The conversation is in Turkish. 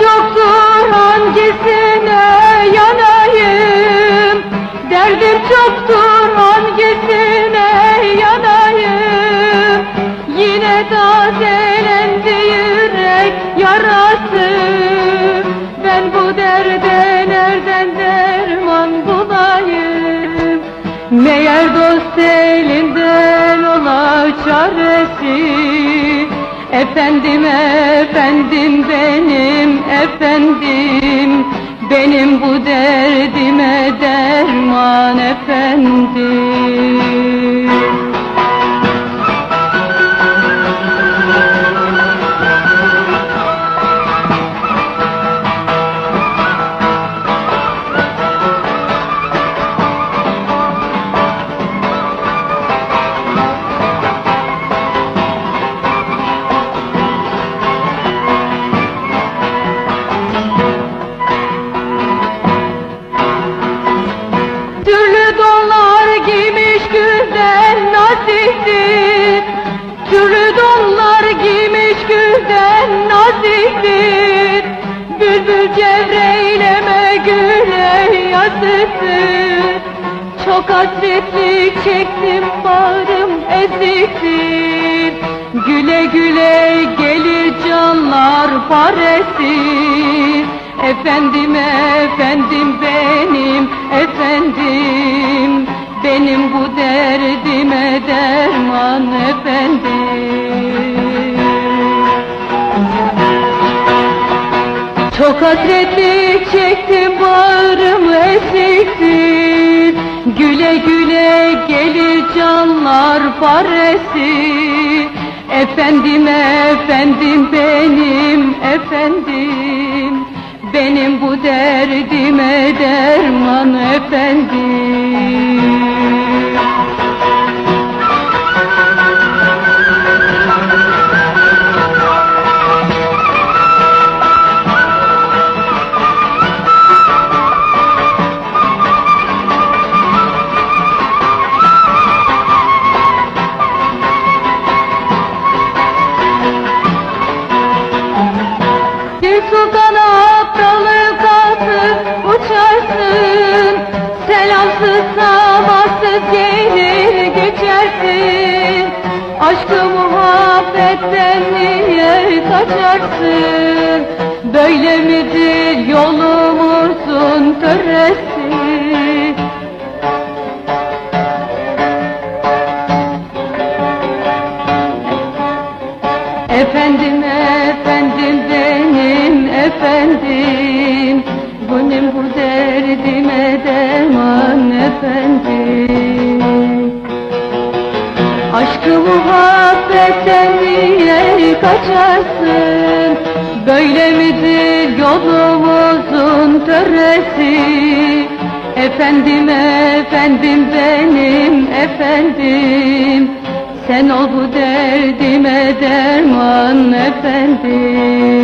çoktur hangisine yanayım? Derdim çoktur hangisine yanayım? Yine tazelendi yürek yarası. Ben bu derde nereden derman bulayım? Meğer dost elinden ola çaresi. Efendim efendim efendim Benim bu derdime derman efendim Bülbül cevreyleme güle yazıktır Çok hasretlik çektim bağrım eziktir Güle güle gelir canlar paresi Efendim efendim benim efendim. Benim bu derdime Çok hasretlik çektim bağrım esiktir Güle güle gelir canlar paresi Efendim efendim benim efendim. Benim bu derdime derman efendim niye kaçarsın Böyle midir yolumuzun töresi? Efendim efendim benim efendim. Benim bu derdime derman efendim? Aşkı muhabbetten niye kaçarsın Böyle midir yolumuzun töresi? Efendim efendim benim efendim. Sen ol bu derdime derman efendim